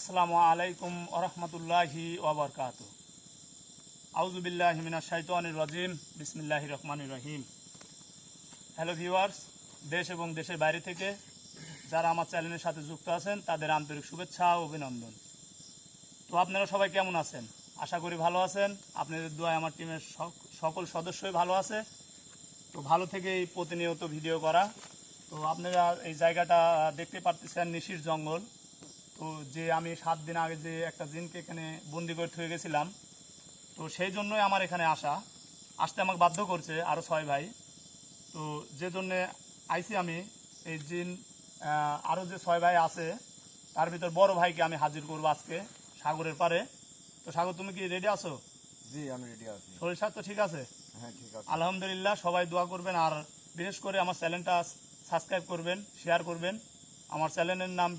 আসসালামু আলাইকুম ওরহমতুল্লাহি ওবরকাত। আউজুবিল্লাহ হিমিনা শাইতানির রাজিম বিসমিল্লাহ রহমানির রহিম। হ্যালো ভিউয়ার্স, দেশ এবং দেশের বাইরে থেকে যারা আমার চ্যানেলের সাথে যুক্ত আছেন, তাদের আন্তরিক শুভেচ্ছা ও অভিনন্দন। তো আপনারা সবাই কেমন আছেন? আশা করি ভালো আছেন। আপনাদের দোয়ায় আমার টিমের সকল সদস্যই ভালো আছে। তো ভালো থেকেই প্রতিনিয়ত ভিডিও করা। তো আপনারা এই জায়গাটা দেখতে পারতেছেন নিশির জঙ্গল। তো যে আমি সাত দিন আগে যে একটা জিনকে এখানে বন্দি করে থয়ে গেছিলাম তো সেই জন্যই আমার এখানে আসা। আসতে আমাকে বাধ্য করছে আরও ছয় ভাই। তো যে জন্যে আইসি আমি এই জিন আরও যে ছয় ভাই আছে তার ভিতর বড় ভাইকে আমি হাজির করব আজকে সাগরের পারে। তো সাগর তুমি কি রেডি আছো? জি আমি রেডি আছি। শরীর স্বাস্থ্য ঠিক আছে? হ্যাঁ ঠিক আছে। আলহামদুলিল্লাহ সবাই দোয়া করবেন আর বিশেষ করে আমার চ্যানেলটা সাবস্ক্রাইব করবেন শেয়ার করবেন। আমার চ্যানেলের নাম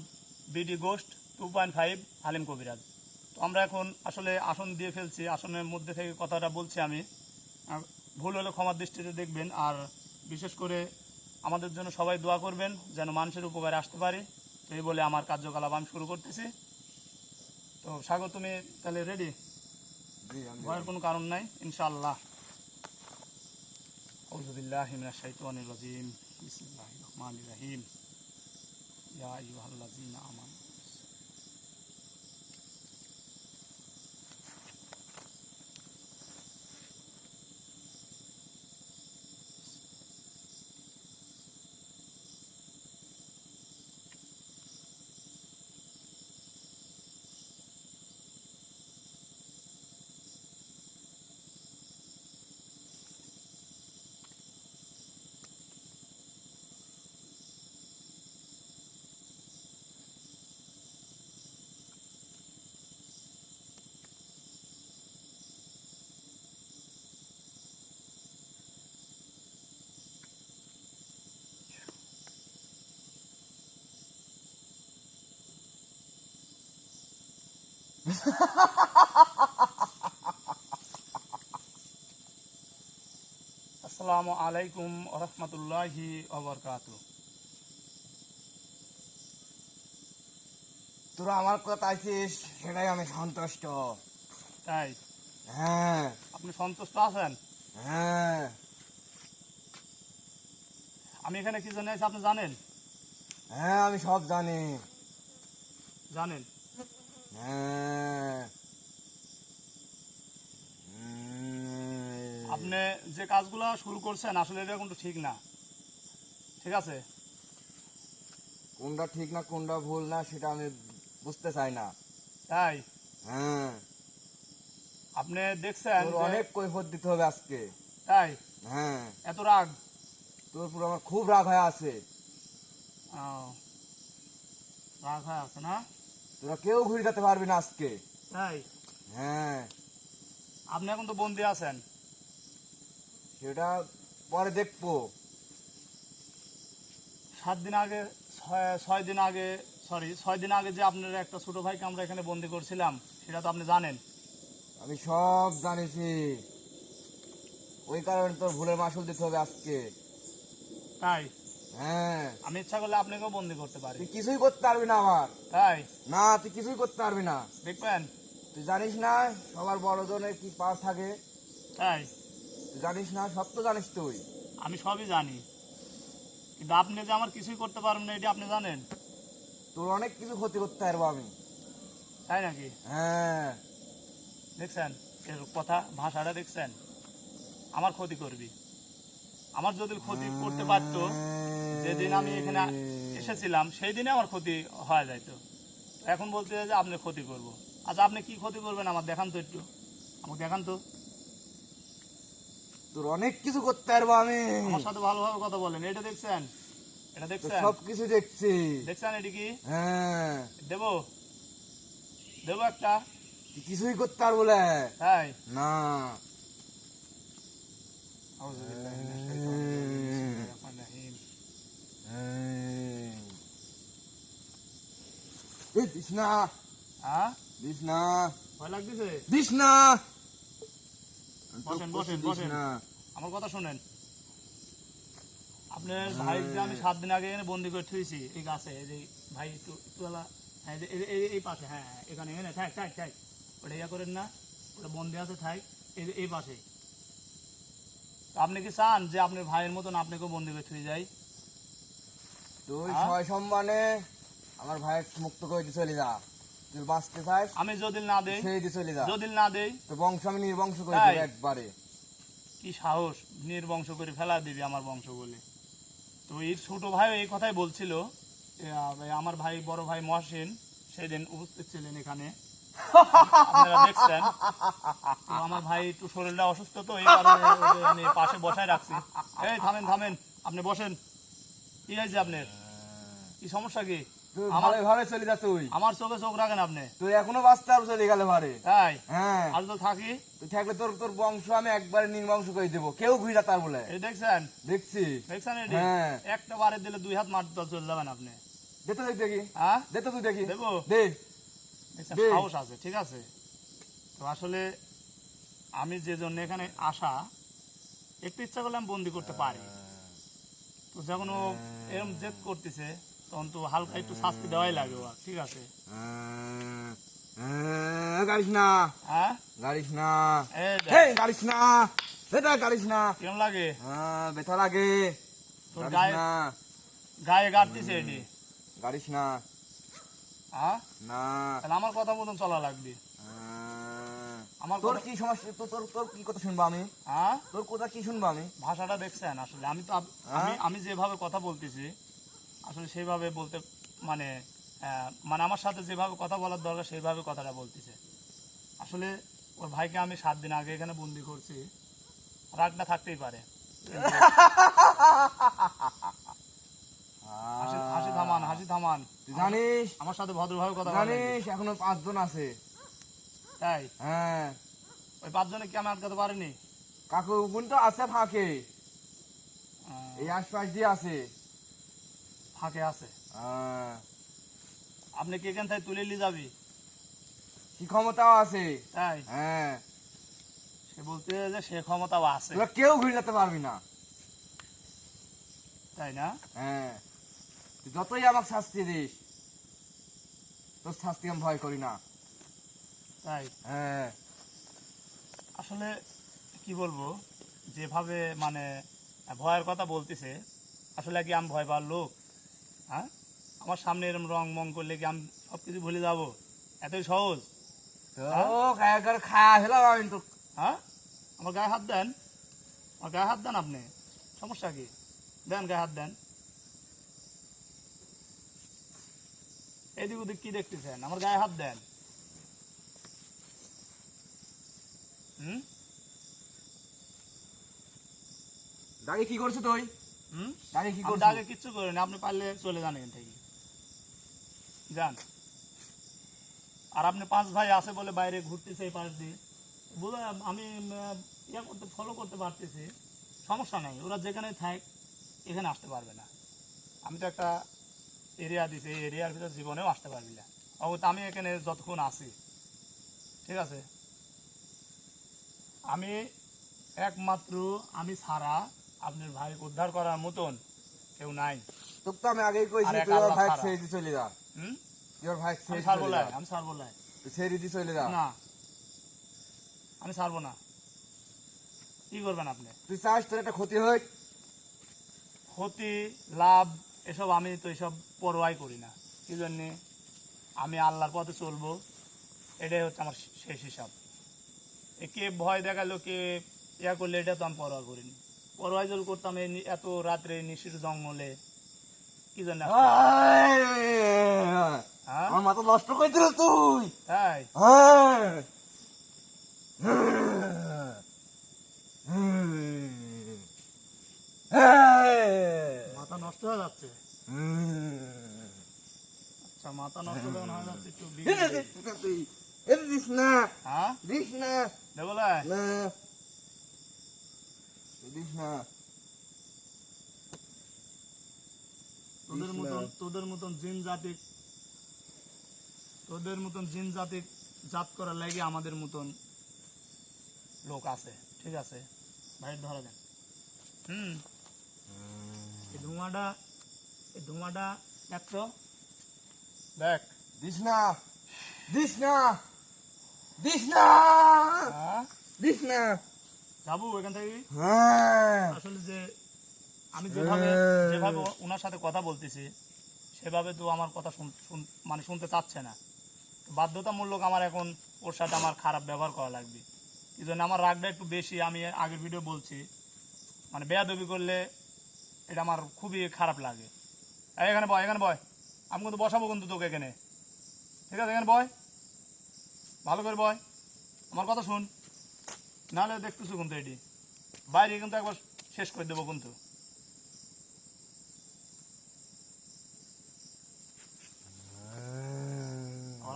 BD ghost two point five Halim Kabiraj. তো আমরা এখন আসলে আসন দিয়ে ফেলছি আসনের মধ্যে থেকে কথাটা বলছি আমি। ভুল হলে ক্ষমার দৃষ্টিতে দেখবেন আর বিশেষ করে আমাদের জন্য সবাই দোয়া করবেন যেন মানুষের উপকারে আসতে পারি। তো এই বলে আমার কার্যকলাপ আমি শুরু করতেছি। তো সাগর তুমি তাহলে রেডি ভয়ের কোনো কারণ নাই ইনশাআল্লাহ। আউযু বিল্লাহি মিনাশ শাইতানির রাজিম। রহমানির রহিম। ইয়া আইয়ুহাল্লাযীনা আমানু। আসসালামু আলাইকুম রাহমাতুল্লাহি তোরা আমার কথা আছিস সেটাই আমি সন্তুষ্ট। তাই? হ্যাঁ। আপনি সন্তুষ্ট আছেন? হ্যাঁ। আমি এখানে কি জন্য আছি আপনি জানেন? হ্যাঁ আমি সব জানি। জানেন? আপনি যে কাজগুলো শুরু করছেন আসলে এটা কিন্তু ঠিক না। ঠিক আছে? কোনটা ঠিক না কোনটা ভুল না সেটা আমি বুঝতে চাই না। তাই? হ্যাঁ। আপনি দেখছেন অনেক কৈফত দিতে হবে আজকে। তাই? হ্যাঁ। এত রাগ? তোর পুরো আমার খুব রাগ হয়ে আছে। রাগ হয়ে আছে না? তোরা কেউ ঘুরে যেতে পারবি না আজকে। তাই? হ্যাঁ। আপনি এখন তো বন্দি আছেন। সেটা পরে দেখব। সাত দিন আগে ছয়- দিন আগে সরি ছয় দিন আগে যে আপনার একটা ছোট ভাইকে আমরা এখানে বন্দি করছিলাম সেটা তো আপনি জানেন। আমি সব জানিছি। ওই কারণে তোর ভুলের মাসুল দিতে হবে আজকে। তাই? হ্যাঁ। আমি ইচ্ছা করলে আপনাকেও বন্দি করতে পারি। তুই কিছুই করতে পারবি না আমার তাই? না তুই কিছুই করতে পারবি না। দেখবেন? তুই জানিস না সবার বড় জনের কি পাওয়ার থাকে? তাই? তুই জানিস না সব তো জানিস তুই। আমি সবই জানি। কিন্তু আপনি যে আমার কিছুই করতে পারবেন না এটা আপনি জানেন? তোর অনেক কিছু ক্ষতি করতে পারব আমি। তাই নাকি? হ্যাঁ। দেখছেন? এর কথা ভাষাটা দেখছেন? আমার ক্ষতি করবি। আমার যদি ক্ষতি করতে পারতো যেদিন আমি এখানে এসেছিলাম সেই দিনে আমার ক্ষতি হয়ে যাইতো। এখন বলতে যে আপনি ক্ষতি করব। আচ্ছা আপনি কি ক্ষতি করবেন আমার দেখান তো একটু। আমাকে দেখান তো। তোর অনেক কিছু করতে পারব আমি। আমার সাথে ভালোভাবে কথা বলেন। এটা দেখছেন? এটা দেখছেন? সব কিছু দেখছি। দেখছেন এটি কি? হ্যাঁ। দেবো? দেবো একটা? কিছুই করতে পারব না। না আউযুবিল্লাহি মিনাশ শাইতানির রাজিম। বিসমিল্লাহির রহমানির রহিম। এই দিস না হ্যাঁ? দিস না ভয় লাগতেছে? দিস না বসেন, বসেন, বসেন। আমার কথা শোনেন। আপনার ভাই যে আমি সাত দিন আগে এখানে বন্দি করে থুইছি এই গাছে এই যে ভাই একটু হ্যাঁ এই- এই- পাশে হ্যাঁ হ্যাঁ, এখানে এখানে থাক থাক থাক। ওটা ইয়া করেন না ওটা বন্ধে আছে থাক এই এই পাশে। আপনি কি চান যে আপনার ভাইয়ের মতন আপনাকেও বন্দি করে থুয়ে যাই? তুই হ্যাঁ? ছয় সম্মানে আমার ভাইয়ের মুক্ত করে দিয়ে চলে যা। তুই বাঁচতে চাস আমি যদি না দেই সেই দিয়ে চলে যা। যদি না দেই তো বংশ আমি নির্বংশ করে? দেবো একবারে। কি সাহস? নির্বংশ করে ফেলা দিবি আমার বংশ বলে তো এই ছোট ভাই এই কথাই বলছিল আমার ভাই বড় ভাই মহসিন সেদিন উপস্থিত ছিলেন এখানে। আপনারা দেখছেন। তো আমার ভাই একটু শরীরটা অসুস্থ তো এই কারণে আমি পাশে বসায় রাখছি। এই থামেন থামেন আপনি বসেন। কি হয়েছে আপনার? কি সমস্যা কি? আমার ভালো চলে যা তুই। আমার চোখে চোখ রাখেন আপনি। তুই এখনও বাঁচতে আর চলে গেলে ভারে তাই? হ্যাঁ। আজ তো থাকি। তুই থাকলে তোর তোর বংশ আমি একবারে নির্বংশ করে দেবো। কেউ ঘুরা তার বলে। এই দেখছেন? দেখছি। দেখছেন এটি? হ্যাঁ। একটা বারে দিলে দুই হাত মারতে চলে যাবেন আপনি। দে তো দেখি হ্যাঁ? দে তো তুই দেখি। দেবো? দে। সাহস আছে ঠিক আছে। তো আসলে আমি যে জন্য এখানে আসা একটু ইচ্ছা করলে আমি বন্দি করতে পারি। তো যখন ও এরকম জেদ করতেছে তখন তো হালকা একটু শাস্তি দেওয়াই লাগে ওর ঠিক আছে? গাড়িস না। হ্যাঁ? গাড়িস না। গাড়িস না। এটা গাড়িস না। কিরম লাগে? হ্যাঁ ব্যথা লাগে। তোর গায়ে গায়ে গাড়তিছে এটি গাড়িস না। হ্যাঁ না। তাহলে আমার কথা মতন চলা লাগবে। আমার তোর কি সমস্যা? তোর তোর তোর কি কথা শুনব আমি? হ্যাঁ তোর কথা কি শুনব আমি? ভাষাটা দেখছেন আসলে। আমি তো? আমি আমি যেভাবে কথা বলতেছি আসলে সেইভাবে বলতে মানে মানে আমার সাথে যেভাবে কথা বলার দরকার সেইভাবে কথাটা বলতেছে। আসলে ওর ভাইকে আমি সাত দিন আগে এখানে বন্দি করছি। রাগটা থাকতেই পারে। হাসি থামান হাসি থামান। জানিস? আমার সাথে ভদ্রভাবে কথা জানিস এখনও পাঁচজন আছে। তাই? হ্যাঁ। ওই পাঁচজনে কি আমি আটকাতে পারিনি? কাকু কিন্তু আছে ফাঁকে। এই আশপাশ দিয়ে আছে। ফাঁকে আছে। হ্যাঁ। আপনি কি এখান থেকে তুলে নিয়ে যাবি? কি ক্ষমতাও আছে। তাই? হ্যাঁ। সে বলতে যে সে ক্ষমতাও আছে। কেউ ঘুরে যেতে পারবি না। তাই না? হ্যাঁ। যতই আমাকে শাস্তি দিস তোর শাস্তি আমি ভয় করি না। তাই? হ্যাঁ। আসলে কি বলব যেভাবে মানে ভয়ের কথা বলতেছে আসলে কি আমি ভয় পাওয়ার লোক? হ্যাঁ? আমার সামনে এরকম রং মং করলে কি আমি সব কিছু ভুলে যাব? এতই সহজ। তো একবার খায়া ফেলাম আমি তো। হ্যাঁ? আমার গায়ে হাত দেন। আমার গায়ে হাত দেন আপনি। সমস্যা কি? দেন গায়ে হাত দেন। এদিক ওদিক কি দেখতেছেন? আমার গায়ে হাত দেন। হুম? দাঁড়িয়ে কি করছিস তুই? হুম? দাঁড়িয়ে কি আমি আগে কিচ্ছু করিনি আপনি পারলে চলে যান এখান থেকে। যান। আর আপনি পাঁচ ভাই আছে বলে বাইরে ঘুরতেছে এই পাশ দিয়ে। বুঝা আমি ইয়া করতে ফলো করতে পারতেছি। সমস্যা নেই ওরা যেখানে থাক এখানে আসতে পারবে না। আমি তো একটা এরিয়া দিছি এই এরিয়ার ভিতর জীবনেও আসতে পারবি না। অবশ্য আমি এখানে যতক্ষণ আছি। ঠিক আছে? আমি একমাত্র আমি ছাড়া আপনার ভাই উদ্ধার করার মতন কেউ নাই। তোকে তো আমি আগেই কইছি তুই ওর ভাই ছেড়ে। দিয়ে চলে যা। হুম? তুই ওর ভাই ছেড়ে ছাড়বো না আমি ছাড়বো না তুই ছেড়ে দিয়ে চলে যা। না। আমি ছাড়বো না। কি করবেন আপনি? তুই চাস তোর একটা ক্ষতি হয়? ক্ষতি লাভ এসব আমি তো এসব পরোয়াই করি না। কি জন্যে? আমি আল্লাহর পথে চলবো। এটাই হচ্ছে আমার শেষ হিসাব। কে ভয় দেখাল কে ইয়া করলে এটা তো আমি পরোয়া করিনি। পরোয়া জল করতাম এই এত রাত্রে নিশির জঙ্গলে কি জন্য? হ্যাঁ আমার মাথা নষ্ট করে দিল তুই তাই হ্যাঁ মাথা নষ্ট হয়ে যাচ্ছে আচ্ছা মাথা নষ্ট যখন হয়ে যাচ্ছে একটু দিস না হ্যাঁ দিস না দেবো না দিস না তোদের মতন তোদের মতন জিন জাতি তোদের মতন জিন জাতি জাত করার লাগে আমাদের মতন লোক আছে ঠিক আছে? ভাই ধরা দেন। হুম? এই ধোঁয়াটা এই ধোঁয়াটা দেখ দেখ। দিস না দিস না দিস না হ্যাঁ? দিস না যাব এখান থেকে? হ্যাঁ। আসলে যে আমি যেভাবে যেভাবে ওনার সাথে কথা বলতেছি সেভাবে তো আমার কথা মানে শুনতে চাচ্ছে না। বাধ্যতামূলক আমার এখন ওর সাথে আমার খারাপ ব্যবহার করা লাগবে। এই জন্য আমার রাগটা একটু বেশি আমি আগের ভিডিও বলছি। মানে বেয়াদবি করলে এটা আমার খুবই খারাপ লাগে। এখানে বয় এখানে বয়। আমি কিন্তু বসাবো কিন্তু তোকে এখানে। ঠিক আছে এখানে বয়। ভালো করে বয়। আমার কথা শুন। নাহলে দেখতেছো কিন্তু এটি বাইরে কিন্তু একবার শেষ করে দেবো কিন্তু।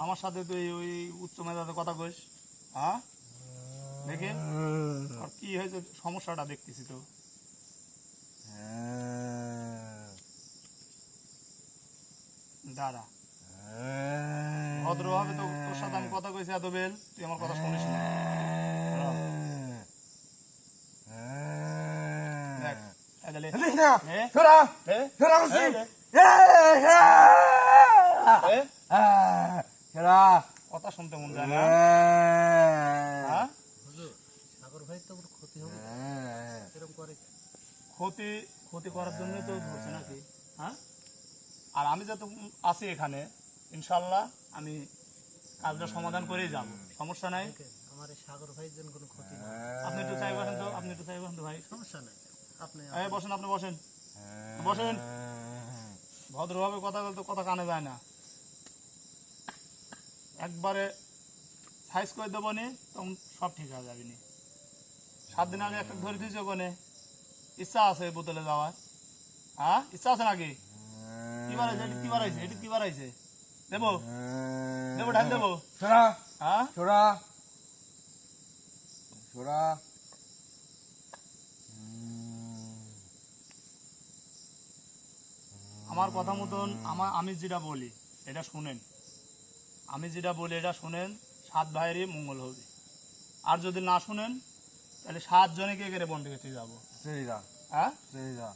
আমার সাথে তুই ওই উচ্চ মেধাতে কথা কইস হ্যাঁ? দেখে। আর কি হয়েছে? সমস্যাটা দেখতেছি তো। দাঁড়া। ভদ্রভাবে তো তোর সাথে আমি কথা কইছি এত বেল, তুই আমার কথা শুনিস না দেখ দিস না এ? এ? এ? সরা কথা শুনতে মন যায় না হ্যাঁ সাগর ভাই তো ক্ষতি হবে এরকম করে? ক্ষতি ক্ষতি করার জন্যই তো বলছে নাকি? হ্যাঁ? আর আমি যত আছি এখানে ইনশাল্লাহ আমি কাজটা সমাধান করেই যাব। সমস্যা নাই? আমার এই সাগর ভাইয়ের জন্য কোনো ক্ষতি না আপনি একটু চাই বসেন তো আপনি একটু চাই বসেন তো ভাই। সমস্যা নাই। আপনি বসেন আপনি বসেন। বসেন। ভদ্রভাবে কথা বলতে কথা কানে যায় না। একবারে সাইজ করে দেবো নি তখন সব ঠিক হয়ে যাবে নি। সাত দিন আগে একটা ধরে দিয়েছি ওখানে। ইচ্ছা আছে বোতলে যাওয়ার। হ্যাঁ? ইচ্ছা আছে নাকি? কি বাড়াইছে এটি কি বাড়াইছে এটি কি বাড়াইছে দেবো। দেবো ঢাল দেবো। সরা হ্যাঁ? সরা সরা আমার কথা মতন আমার আমি যেটা বলি এটা শুনেন। আমি যেটা বলি এটা শুনেন সাত ভাইয়েরই মঙ্গল হবে। আর যদি না শুনেন তাহলে সাত জনকে কেড়ে বন্ডে গেছে যাব? হ্যাঁ?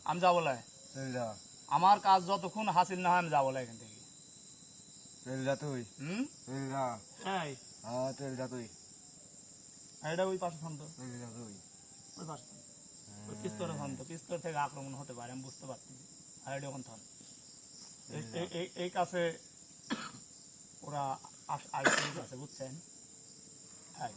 আমি যাব লাই। আমার কাজ যতক্ষণ হাসিল না হয় আমি যাব লাই এখান থেকে। তুই? হুম? হ্যাঁ তুই। এটা ওই পাশে থামতো তুই। ওই পাশে থাম। ওই পিস্তরে পিস্তর থেকে আক্রমণ হতে পারে আমি বুঝতে পারছি। আর এটা ওখানে থাম। এই- কাছে ওরা বুঝছেন? হ্যাঁ।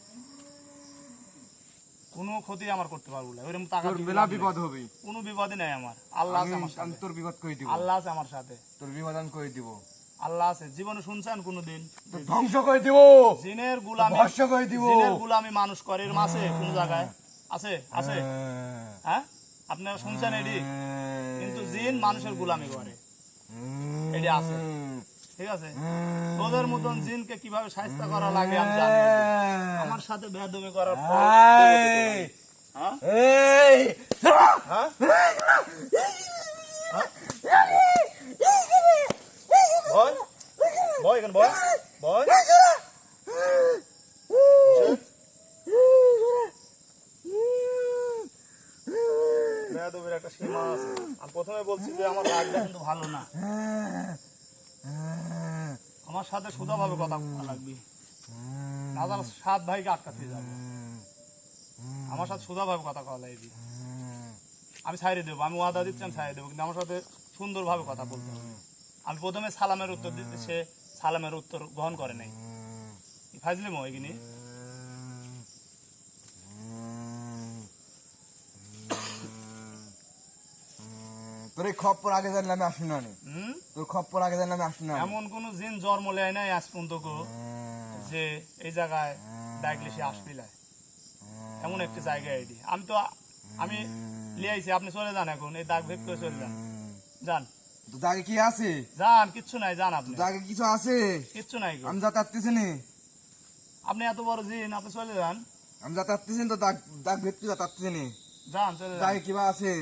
কোনো ক্ষতি আমার করতে পারব না। টাকা বেলা বিপদ হবে। কোনো নাই আমার। আল্লাহ আছে আমার সাথে। তোর বিপদ করে দিব? আল্লাহ আছে আমার সাথে। তোর বিপদ আমি করে দিব? আল্লাহ আছে। জীবনে শুনছেন কোনোদিন? ধ্বংস করে দিব? জিনের গুলামি ভস্য করে দিব। জিনের গুলামি মানুষ করে। এরম আছে কোন জায়গায়? আছে? আছে? হ্যাঁ। হ্যাঁ? আপনারা শুনছেন এটি কিন্তু জিন মানুষের গুলামি করে। এটি আছে। ঠিক আছে? তোদের মতন জিনকে কীভাবে সাহায্য করা লাগে আমি জানি। আমার সাথে বেদবি করার পর হ্যাঁ? হ্যাঁ? ভয় ভয় এখানে ভয় একটা সীমা আছে। আমি প্রথমে বলছি যে আমার রাগটা কিন্তু ভালো না। আমার সাথে কথা লাগবে। তাহলে সাত ভাইকে আটকাতে যাব। আমার সাথে কথা লাগবে। আমি ছাইড়ে দেবো, আমি ওয়াদা দিচ্ছি, আমি ছাইড়ে দেবো, কিন্তু আমার সাথে সুন্দরভাবে কথা বলতে হবে। আমি প্রথমে সালামের উত্তর দিতে, সে সালামের উত্তর গ্রহণ করে নাই। ফাইজলিম এগিনি তোর এই খপ্পর আগে জানলে আমি আসি না তোর খপ্পর আগে জানলে আমি আসি না এমন কোন জিন জন্ম লেয় নাই আজ পর্যন্ত গো যে এই জায়গায় সে আসবিলায় এমন একটি জায়গা এটি। আমি তো আমি লিয়ে আইছি আপনি চলে যান এখন এই দাগ ভেদ করে চলে যান। যান। দাগে কি আছে? যান কিচ্ছু নাই যান আপনি। দাগে কিছু আছে? কিচ্ছু নাই আমি যাতারতেছি নি। আপনি এত বড় জিন আপনি চলে যান। আমি যাতারতেছি তো দাগ দাগ ভেতরে যাতারতেছি নি। যান চলে যান। দাগে কিবা আছে?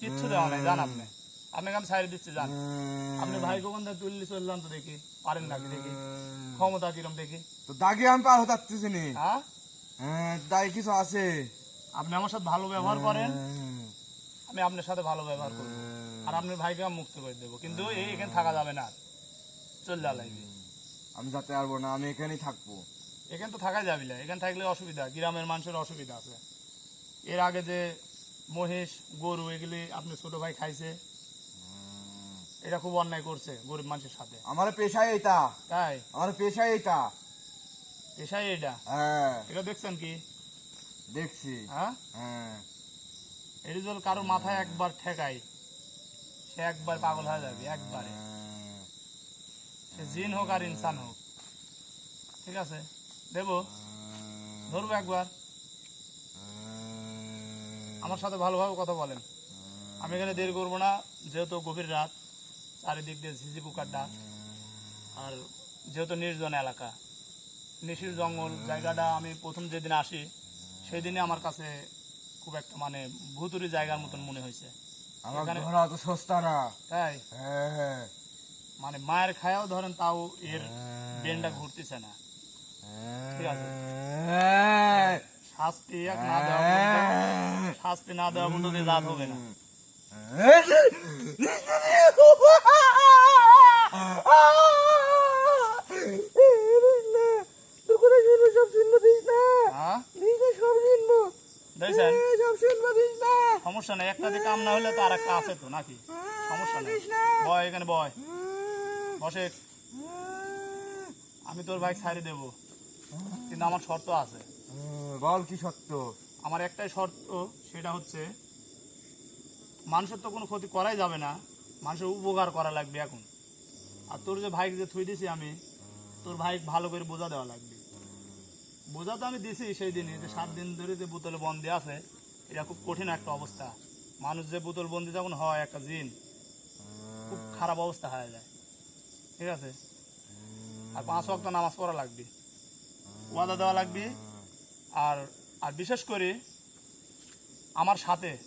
কিচ্ছু দেওয়া নাই আপনি। আপনাকে আমি সাইড দিচ্ছি যান আপনি ভাই তুললি চললাম তো দেখি। পারেন নাকি দেখি? ক্ষমতা কিরম দেখি? তো দাগে আমি পার হতে পারতেছি নি। হ্যাঁ? হ্যাঁ কিছু আছে। আপনি আমার সাথে ভালো ব্যবহার করেন। আমি আপনার সাথে ভালো ব্যবহার করব। আর আপনার ভাইকে আমি মুক্ত করে দেবো। কিন্তু এই এখানে থাকা যাবে না। চল যা লাগবে। আমি যাতে পারব না আমি এখানেই থাকব। এখানে তো থাকা যাবে না। এখানে থাকলে অসুবিধা। গ্রামের মানুষের অসুবিধা আছে। এর আগে যে মহিষ গরু এগুলি আপনি ছোট ভাই খাইছে। এটা খুব অন্যায় করছে গরিব মানুষের সাথে। আমার পেশাই এটা। তাই? আমার পেশাই এটা। পেশাই এটা? হ্যাঁ। এটা দেখছেন কি? দেখছি। হ্যাঁ? হ্যাঁ। এটি যদি কারোর মাথায় একবার ঠেকাই সে একবার পাগল হয়ে যাবে একবারে। সে জিন হোক আর ইনসান হোক। ঠিক আছে? দেবো? ধরবো একবার। আমার সাথে ভালোভাবে কথা বলেন। আমি এখানে দেরি করব না যেহেতু গভীর রাত চারিদিক দিয়ে ঝিঝি পোকার ডাক আর যেহেতু নির্জন এলাকা নিশির জঙ্গল জায়গাটা আমি প্রথম যেদিন আসি সেই দিনে আমার কাছে খুব একটা মানে ভুতুরি জায়গার মতন মনে হয়েছে। আমার এখানে- ঘোড়া তো সস্তা না। তাই? হ্যাঁ হ্যাঁ। মানে মায়ের খায়াও ধরেন তাও এর ব্রেনটা ঘুরতেছে না। ঠিক আছে। হ্যাঁ। শাস্তি এক না দেওয়া শাস্তি না দেওয়া পর্যন্ত রাত হবে না। হ্যাঁ? সমস্যা নেই একটা কাম না হলে তো আর একটা আছে তো নাকি? সমস্যা নেই। বয় এখানে বয়। বসে। আমি তোর বাইক ছাড়ি দেবো। কিন্তু আমার শর্ত আছে। বল কি সত্য আমার একটাই শর্ত, সেটা হচ্ছে মানুষের তো কোনো ক্ষতি করাই যাবে না। মানুষের উপকার করা লাগবে এখন। আর তোর যে ভাইকে যে থুই দিছি আমি, তোর ভাই ভালো করে বোঝা দেওয়া লাগবে। বোঝা তো আমি দিছি সেই দিনে, যে সাত দিন ধরে যে বোতলে বন্দি আছে, এটা খুব কঠিন একটা অবস্থা। মানুষ যে বোতল বন্দি যখন হয়, একটা জিন, খুব খারাপ অবস্থা হয়ে যায়। ঠিক আছে? আর পাঁচ ওয়াক্ত নামাজ পড়া লাগবে। ওয়াদা দেওয়া লাগবে আর আর বিশেষ করে আমার সাথে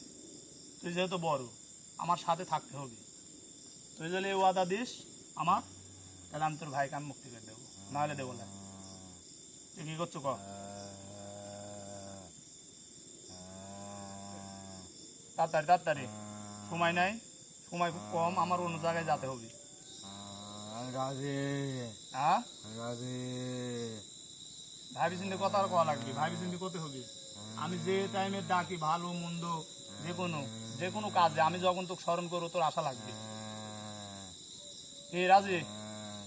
তুই যেহেতু বড় আমার সাথে থাকতে হবে। তুই যদি এই ওয়াদা দিস আমার তাহলে আমি তোর ভাইকে আমি মুক্তি করে দেবো। নাহলে দেবো না। তুই কি করছ ক তাড়াতাড়ি তাড়াতাড়ি। সময় নাই। সময় খুব কম। আমার অন্য জায়গায় যেতে হবে। রাজি হ্যাঁ? রাজি ভাবি চিন্তে কথা আর কওয়া লাগবে ভাবি চিন্তে করতে হবে। আমি যে টাইমে ডাকি ভালো মন্দ যে কোনো যে কোনো কাজে আমি যখন তোকে স্মরণ করব তোর আশা লাগবে। এ রাজি?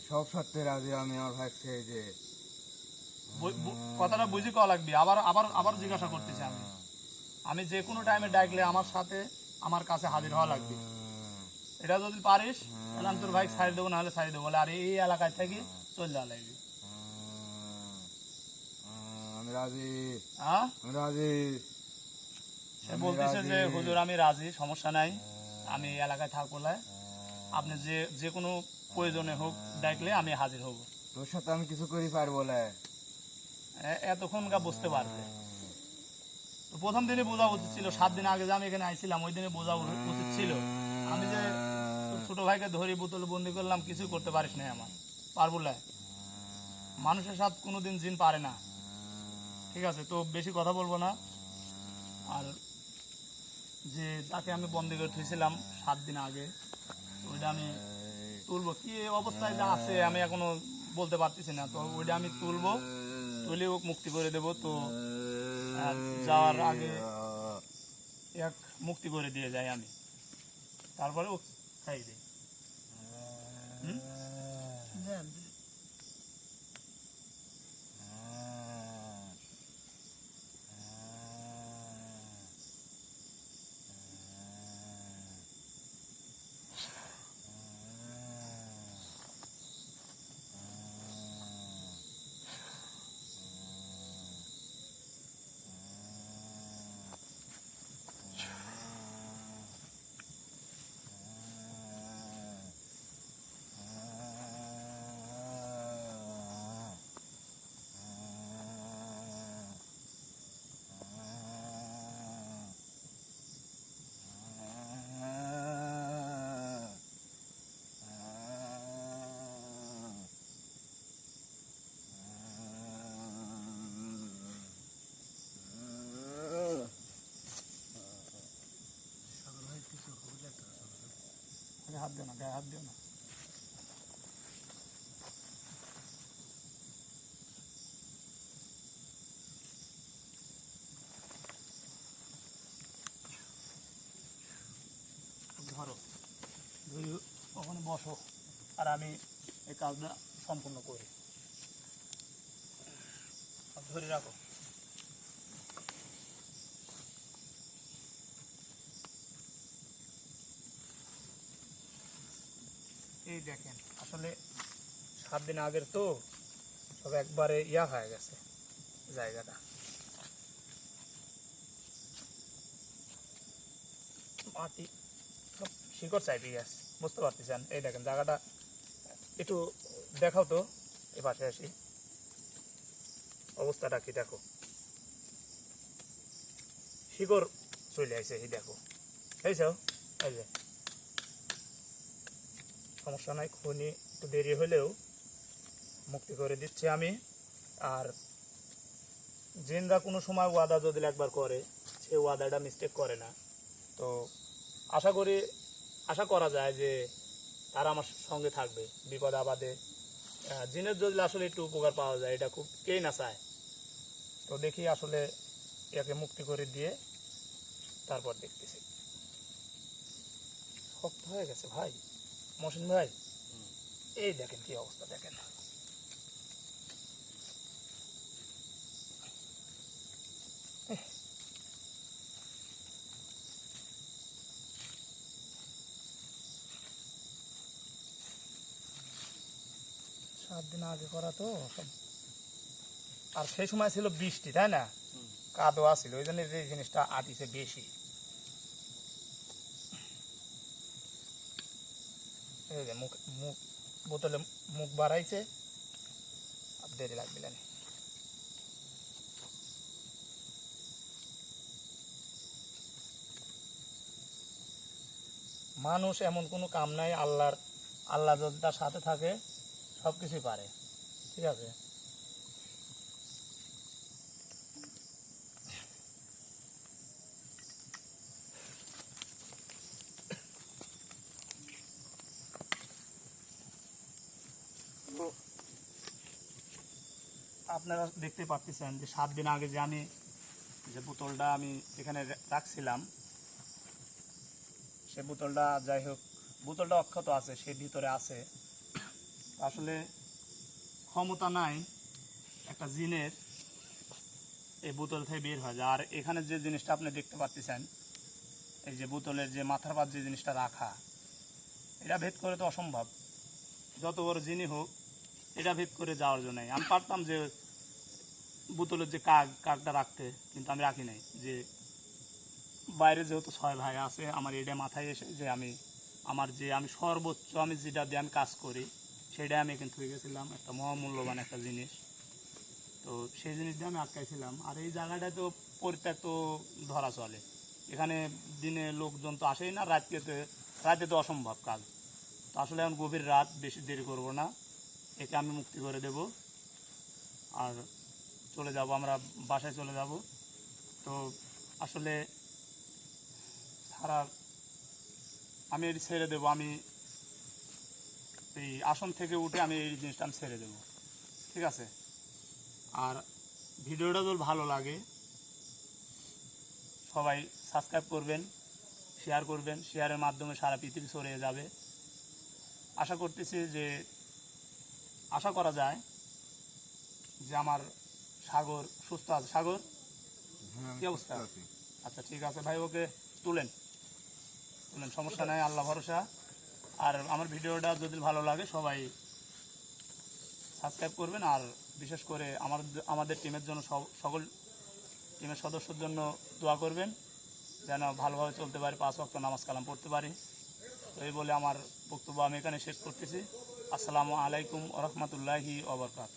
সব সত্যি রাজি আমি আমার ভাই সেই যে কথাটা বুঝি কওয়া লাগবে আবার আবার আবার জিজ্ঞাসা করতেছি আমি। আমি যে কোনো টাইমে ডাকলে আমার সাথে আমার কাছে হাজির হওয়া লাগবে। এটা যদি পারিস তাহলে আমি তোর ভাই সাইড দেবো নাহলে সাইড দেবো বলে আর এই এলাকায় থেকে চলে যাওয়া লাগবে। আমি রাজি। হ্যাঁ? আমি রাজি। সে বলতেছে যে হুজুর আমি রাজি সমস্যা নাই। আমি এলাকায় থাকব না। আপনি যে যে কোনো প্রয়োজনে হোক ডাকলে আমি হাজির হব। তোর সাথে আমি কিছু করি পারব না। এ- এতক্ষণকার বুঝতে পারবে। তো প্রথম দিনে বোঝা উচিত ছিল সাত দিন আগে যে আমি এখানে আইছিলাম ওই দিনে বোঝা উচিত ছিল। আমি যে ছোট ভাইকে ধরি বোতল বন্দি করলাম কিছু করতে পারিস না আমার। পারব না। মানুষের সাথে কোনোদিন জিন পারে না। ঠিক আছে, তো বেশি কথা বলব না। আর যে যাকে আমি বন্দি করে থুইছিলাম সাত দিন আগে, ওইটা আমি তুলবো। কি অবস্থায় যা আছে আমি এখনও বলতে পারতেছি না, তো ওইটা আমি তুলবো, তুলে ওক মুক্তি করে দেবো। তো যাওয়ার আগে এক মুক্তি করে দিয়ে যাই আমি। তারপরে ও খাই দিই হুম? তুমি হাত দিও না, গায়ে হাত দিও না। ধরো ধুই ওখানে বসো, আর আমি এই কাজটা সম্পূর্ণ করি। ধরে রাখো। এই দেখেন, আসলে সাত দিন আগের তো, সব একবারে ইয়া হয়ে গেছে জায়গাটা। মাটি, সব শিকড় চাইতে গেছে, বুঝতে পারতেছেন? এই দেখেন, জায়গাটা একটু দেখাও তো এ পাশে আসি। অবস্থাটা কি দেখো? শিকড় চলে এই দেখো। এই যাও এই যে। সমস্যা নাই খনি একটু দেরি হলেও মুক্তি করে দিচ্ছি আমি। আর জিনরা কোনো সময় ওয়াদা যদি একবার করে সে ওয়াদাটা মিস্টেক করে না। তো আশা করি আশা করা যায় যে তারা আমার সঙ্গে থাকবে বিপদ আহ, জিনের যদি আসলে একটু উপকার পাওয়া যায় এটা খুব কেই না চায়। তো দেখি আসলে একে মুক্তি করে দিয়ে তারপর দেখতেছি। শক্ত হয়ে গেছে ভাই। মহসিন ভাই এই দেখেন কি অবস্থা দেখেন। সাত দিন আগে করা তো সব। আর সেই সময় ছিল বৃষ্টি তাই না? কাদোয়া ছিল ওই জন্য এই জিনিসটা আটিছে বেশি। এই যে মুখ মুখ, বোতলে মুখ বাড়াইছে। দেরি লাগবে না। মানুষ এমন কোনো কাম নাই, আল্লাহর, আল্লাহ যদি তার সাথে থাকে সব কিছুই পারে। ঠিক আছে? আপনারা দেখতে পাচ্ছেন যে সাত দিন আগে যে আমি যে বোতলটা আমি এখানে রাখছিলাম, সে বোতলটা যাই হোক, বোতলটা অক্ষত আছে, সে ভিতরে আছে। আসলে ক্ষমতা নাই একটা জিনের এই বোতল থেকে বের হয় আর এখানে যে জিনিসটা আপনি দেখতে পাচ্ছেন এই যে বোতলের যে মাথার পাত যে জিনিসটা রাখা, এটা ভেদ করে তো অসম্ভব। যত বড় জিনি হোক, এটা ভেদ করে যাওয়ার জন্য। আমি পারতাম যে বোতলের যে কাক, কাকটা রাখতে, কিন্তু আমি রাখি নাই। যে বাইরে যেহেতু ছয় ভাই আছে, আমার এটা মাথায় এসে যে আমি, আমার যে আমি সর্বোচ্চ আমি যেটা দিয়ে আমি কাজ করি সেটা আমি কিন্তু হয়ে গেছিলাম, একটা মহামূল্যবান একটা জিনিস। তো সেই জিনিস দিয়ে আমি আটকাইছিলাম। আর এই জায়গাটায় তো পরিত্যক্ত ধরা চলে। এখানে দিনে লোকজন তো আসেই না রাতকে তো রাতে তো অসম্ভব কাজ। তো আসলে এখন গভীর রাত, বেশি দেরি করব না। একে আমি মুক্তি করে দেব। আর চলে যাব, আমরা বাসায় চলে যাব। তো আসলে সারা আমি এটি ছেড়ে দেবো, আমি এই আসন থেকে উঠে আমি এই জিনিসটা আমি ছেড়ে দেবো। ঠিক আছে? আর ভিডিওটা যদি ভালো লাগে, সবাই সাবস্ক্রাইব করবেন, শেয়ার করবেন, শেয়ারের মাধ্যমে সারা পৃথিবী ছড়িয়ে যাবে। আশা করতেছি যে, আশা করা যায় যে আমার সাগর সুস্থ আছে। সাগর? হ্যাঁ, কি অবস্থা? আচ্ছা ঠিক আছে। ভাই ওকে তুলেন। তুলেন সমস্যা নাই আল্লাহ ভরসা। আর আমার ভিডিওটা যদি ভালো লাগে সবাই সাবস্ক্রাইব করবেন। আর বিশেষ করে আমার আমাদের টিমের জন্য সকল টিমের সদস্যর জন্য দোয়া করবেন যেন ভালোভাবে চলতে পারি পাঁচ ওয়াক্ত নামাজ কালাম পড়তে পারি। তো এই বলে আমার বক্তব্য আমি এখানে শেষ করতেছি। আসসালামু আলাইকুম রহমতুল্লাহি ওবরকাত